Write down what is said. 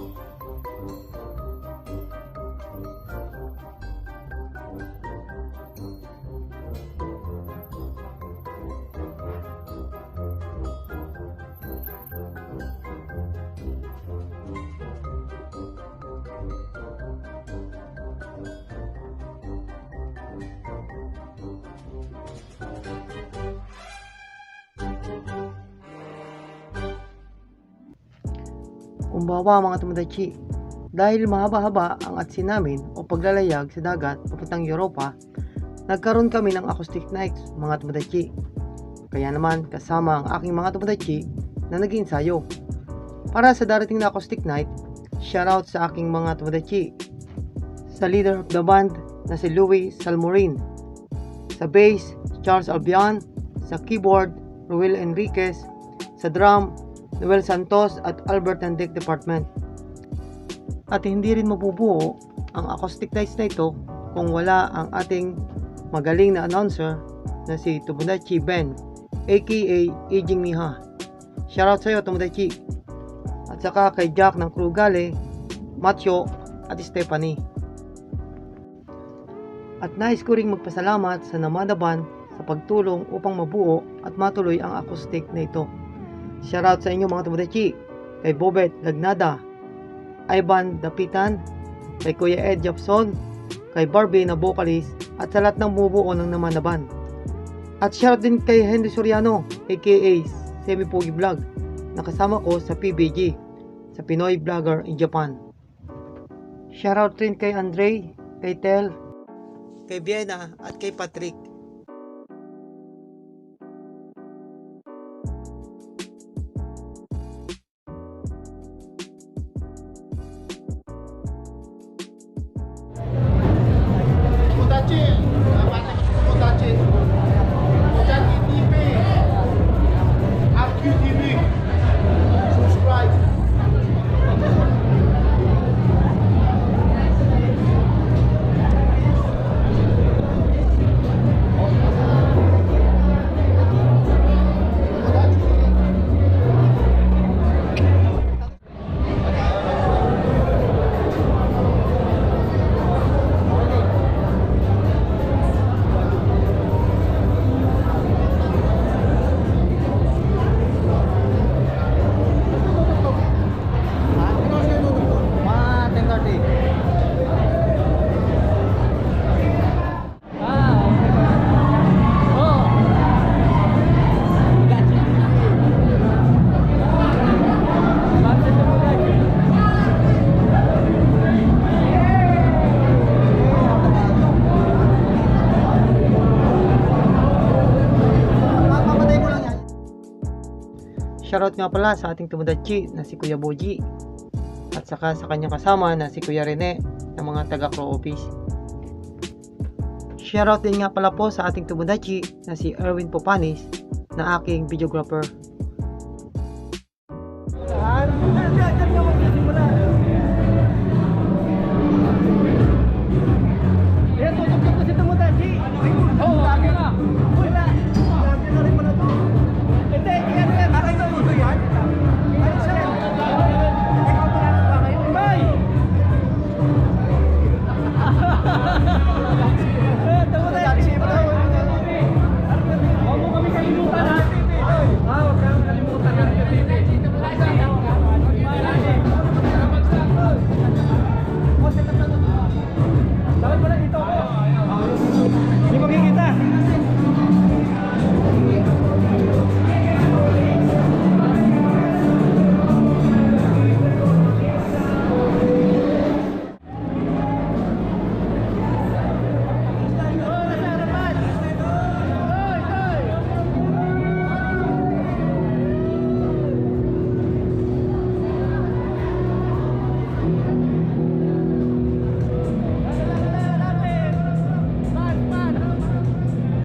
Bible. Kumbawa mga tumodachi, dahil mahaba-haba ang atsin namin o paglalayag sa dagat papuntang Europa, nagkaroon kami ng acoustic nights mga tumodachi. Kaya naman kasama ang aking mga tumodachi na naging ensayo. Para sa darating na acoustic night, shoutout sa aking mga tumodachi. Sa leader of the band na si Louis Salmorin. Sa bass, Charles Albion. Sa keyboard, Ruel Enriquez. Sa drum, Noel Santos at Albert Andek Department. At hindi rin mabubuo ang acoustic nights na ito kung wala ang ating magaling na announcer na si Tomodachi Ben aka Aging Miha. Shoutout sa iyo Tomodachi. At saka kay Jack ng Crew Gale, Macho at Stephanie. At nais ko ring magpasalamat sa Namada Band sa pagtulong upang mabuo at matuloy ang acoustic na ito. Shoutout sa inyo mga Tomodachi, kay Bobet Lagnada, Ivan Dapitan, kay Kuya Ed Japson, kay Barbie na vocalist, at sa lahat ng bumubuo ng naman na band. At shoutout din kay Henry Soriano, aka Semi Pogi Vlog, na kasama ko sa PBG, sa Pinoy Vlogger in Japan. Shoutout rin kay Andre, kay Tel, kay Vienna, at kay Patrick. Shoutout nga pala sa ating tumudachi na si Kuya Boji at saka sa kanyang kasama na si Kuya Rene ng mga taga Crow Office. Shoutout din nga pala po sa ating tumudachi na si Erwin Popanis na aking videographer.